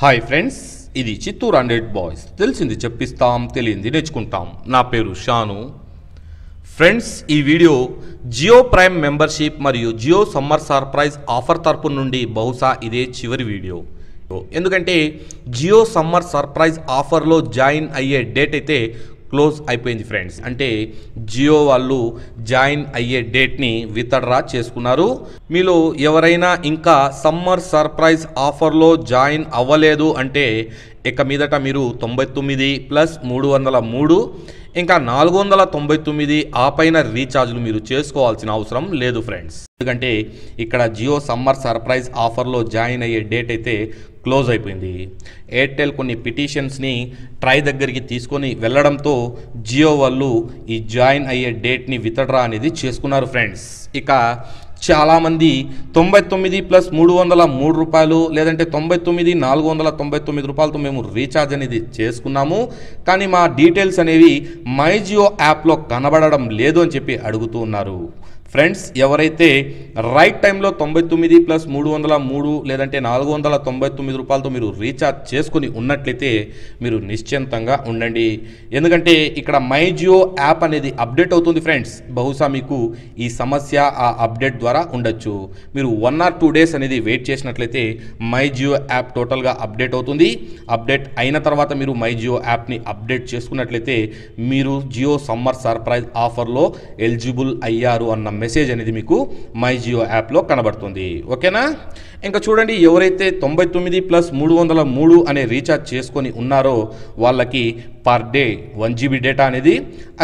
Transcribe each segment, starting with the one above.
Hi friends ఇది Chittoor hundred boys తెలిసింది చెప్పిస్తాం తెలియంది నేర్చుకుంటాం. నా పేరు షాను. ఫ్రెండ్స్ ఈ వీడియో జియో ప్రైమ్ మెంబర్షిప్ మరియు జియో సమ్మర్ సర్ప్రైజ్ ఆఫర్ తరపు నుండి బహుశా ఇదే చివరి వీడియో. ఎందుకంటే జియో సమ్మర్ సర్ప్రైజ్ ఆఫర్లో జాయిన్ అయ్యే డేట్ అయితే క్లోజ్ అయిపోయింది ఫ్రెండ్స్. అంటే జియో వాళ్ళు జాయిన్ అయ్యే డేట్ని వితడ్రా చేసుకున్నారు. మీలో ఎవరైనా ఇంకా సమ్మర్ సర్ప్రైజ్ ఆఫర్లో జాయిన్ అవ్వలేదు అంటే ఇక మీదట మీరు తొంభై తొమ్మిది ప్లస్ మూడు వందల మూడు ఇంకా నాలుగు వందల తొంభై తొమ్మిది ఆ పైన రీఛార్జ్లు మీరు చేసుకోవాల్సిన అవసరం లేదు ఫ్రెండ్స్. ఎందుకంటే ఇక్కడ జియో సమ్మర్ సర్ప్రైజ్ ఆఫర్లో జాయిన్ అయ్యే డేట్ అయితే క్లోజ్ అయిపోయింది. ఎయిర్టెల్ కొన్ని పిటిషన్స్ని ట్రై దగ్గరికి తీసుకొని వెళ్ళడంతో జియో వాళ్ళు ఈ జాయిన్ అయ్యే డేట్ని వితడ్రా అనేది చేసుకున్నారు ఫ్రెండ్స్. ఇక చాలామంది తొంభై తొమ్మిది ప్లస్ మూడు వందల మూడు రూపాయలు లేదంటే తొంభై తొమ్మిది నాలుగు వందల తొంభై తొమ్మిది రూపాయలతో మేము రీఛార్జ్ అనేది చేసుకున్నాము. కానీ మా డీటెయిల్స్ అనేవి మై జియో యాప్లో కనబడడం లేదు అని చెప్పి అడుగుతూ ఉన్నారు. ఫ్రెండ్స్ ఎవరైతే రైట్ టైంలో తొంభై తొమ్మిది ప్లస్ మూడు వందల మూడు లేదంటే నాలుగు వందల తొంభై తొమ్మిది రూపాయలతో మీరు రీఛార్జ్ చేసుకుని ఉన్నట్లయితే మీరు నిశ్చింతంగా ఉండండి. ఎందుకంటే ఇక్కడ మై జియో యాప్ అనేది అప్డేట్ అవుతుంది ఫ్రెండ్స్ బహుశా మీకు ఈ సమస్య ఆ అప్డేట్ ద్వారా ఉండొచ్చు. మీరు వన్ ఆర్ టూ డేస్ అనేది వెయిట్ చేసినట్లయితే మై జియో యాప్ టోటల్గా అప్డేట్ అవుతుంది. అప్డేట్ అయిన తర్వాత మీరు మై జియో యాప్ని అప్డేట్ చేసుకున్నట్లయితే మీరు జియో సమ్మర్ సర్ప్రైజ్ ఆఫర్లో ఎలిజిబుల్ అయ్యారు అన్న మెసేజ్ అనేది మీకు మై జియో యాప్లో కనబడుతుంది. ఓకేనా? ఇంకా చూడండి ఎవరైతే తొంభై తొమ్మిది ప్లస్ మూడు వందల మూడు అనే రీఛార్జ్ చేసుకొని ఉన్నారో వాళ్ళకి per day one GB data అనేది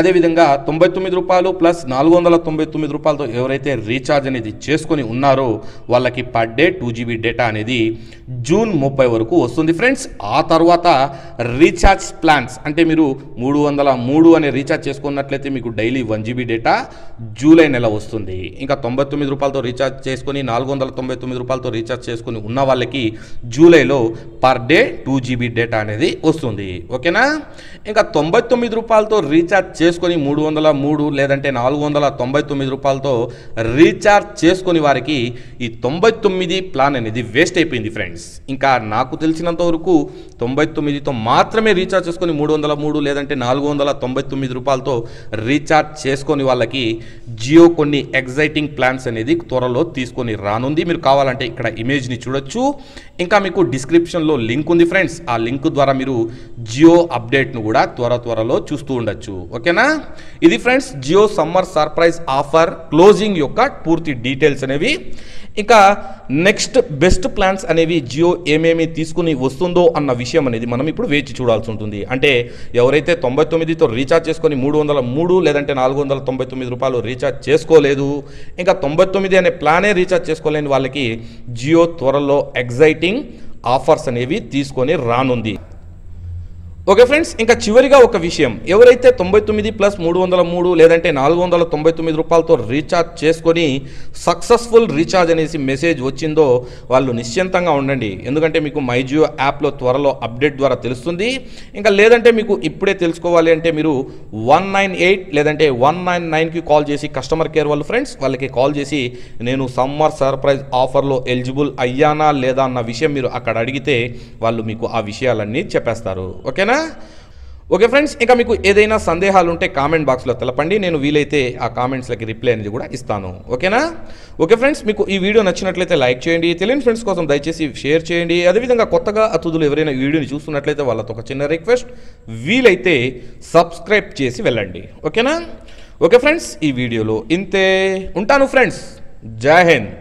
అదేవిధంగా తొంభై తొమ్మిది రూపాయలు ప్లస్ నాలుగు వందల తొంభై తొమ్మిది రూపాయలతో ఎవరైతే రీఛార్జ్ అనేది చేసుకొని ఉన్నారో వాళ్ళకి per day two GB data అనేది జూన్ ముప్పై వరకు వస్తుంది. ఫ్రెండ్స్ ఆ తర్వాత రీఛార్జ్ ప్లాన్స్ అంటే మీరు మూడు వందల మూడు అనే రీఛార్జ్ చేసుకున్నట్లయితే మీకు daily one GB data July నెల వస్తుంది. ఇంకా తొంభై తొమ్మిది రూపాయలతో రీఛార్జ్ చేసుకొని నాలుగు వందల తొంభై తొమ్మిది రూపాయలతో రీఛార్జ్ చేసుకొని ఉన్న వాళ్ళకి జూలైలో per day two GB data అనేది వస్తుంది. ఓకేనా ఇంకా తొంభై తొమ్మిది రూపాయలతో రీఛార్జ్ చేసుకొని మూడు వందల మూడు లేదంటే నాలుగు వందల తొంభై తొమ్మిది రూపాయలతో రీఛార్జ్ చేసుకొని వారికి ఈ తొంభై తొమ్మిది ప్లాన్ అనేది వేస్ట్ అయిపోయింది ఫ్రెండ్స్. ఇంకా నాకు తెలిసినంత వరకు తొంభై తొమ్మిదితో మాత్రమే రీఛార్జ్ చేసుకొని మూడు వందల మూడు లేదంటే నాలుగు వందల తొంభై తొమ్మిది రూపాయలతో రీఛార్జ్ చేసుకొని వాళ్ళకి జియో కొన్ని ఎగ్జైటింగ్ ప్లాన్స్ అనేది త్వరలో తీసుకొని రానుంది. మీరు కావాలంటే ఇక్కడ ఇమేజ్ని చూడొచ్చు. ఇంకా మీకు డిస్క్రిప్షన్లో లింక్ ఉంది ఫ్రెండ్స్. ఆ లింక్ ద్వారా మీరు జియో అప్డేట్ వెబ్సైట్ను కూడా త్వర త్వరలో చూస్తూ ఉండొచ్చు. ఓకేనా? ఇది friends Jio summer surprise offer closing యొక్క పూర్తి డీటెయిల్స్ అనేవి. ఇంకా నెక్స్ట్ బెస్ట్ ప్లాన్స్ అనేవి జియో ఏమేమి తీసుకుని వస్తుందో అన్న విషయం అనేది మనం ఇప్పుడు వేచి చూడాల్సి ఉంటుంది. అంటే ఎవరైతే తొంభై తొమ్మిదితో రీఛార్జ్ చేసుకొని మూడు వందల మూడు లేదంటే నాలుగు వందల తొంభై తొమ్మిది రూపాయలు రీఛార్జ్ చేసుకోలేదు ఇంకా తొంభై తొమ్మిది అనే ప్లానే రీఛార్జ్ చేసుకోలేని వాళ్ళకి జియో త్వరలో ఎగ్జైటింగ్ ఆఫర్స్ అనేవి తీసుకొని రానుంది. ఓకే ఫ్రెండ్స్ ఇంకా చివరిగా ఒక విషయం. ఎవరైతే తొంభై తొమ్మిది ప్లస్ మూడు వందల మూడు లేదంటే నాలుగు వందల తొంభై తొమ్మిది రూపాయలతో రీఛార్జ్ చేసుకొని సక్సెస్ఫుల్ రీఛార్జ్ అనేసి మెసేజ్ వచ్చిందో వాళ్ళు నిశ్చింతంగా ఉండండి. ఎందుకంటే మీకు మై జియో యాప్లో త్వరలో అప్డేట్ ద్వారా తెలుస్తుంది. ఇంకా లేదంటే మీకు ఇప్పుడే తెలుసుకోవాలి అంటే మీరు వన్ నైన్ ఎయిట్ లేదంటే వన్ నైన్ నైన్కి కాల్ చేసి కస్టమర్ కేర్ వాళ్ళు ఫ్రెండ్స్ వాళ్ళకి కాల్ చేసి నేను సమ్మర్ సర్ప్రైజ్ ఆఫర్లో ఎలిజిబుల్ అయ్యానా లేదా అన్న విషయం మీరు అక్కడ అడిగితే వాళ్ళు మీకు ఆ విషయాలన్నీ చెప్పేస్తారు. ఓకేనా? ఓకే ఫ్రెండ్స్ ఇంకా మీకు ఏదైనా సందేహాలు ఉంటే కామెంట్ బాక్స్లో తెలపండి. నేను వీలైతే ఆ కామెంట్స్లకి రిప్లై అనేది కూడా ఇస్తాను. ఓకేనా? ఓకే ఫ్రెండ్స్ మీకు ఈ వీడియో నచ్చినట్లయితే లైక్ చేయండి. తెలియని ఫ్రెండ్స్ కోసం దయచేసి షేర్ చేయండి. అదేవిధంగా కొత్తగా అతిథులు ఎవరైనా వీడియోని చూస్తున్నట్లయితే వాళ్ళతో ఒక చిన్న రిక్వెస్ట్ వీలైతే సబ్స్క్రైబ్ చేసి వెళ్ళండి. ఓకేనా? ఓకే ఫ్రెండ్స్ ఈ వీడియోలో ఇంతే. ఉంటాను ఫ్రెండ్స్. జై హింద్.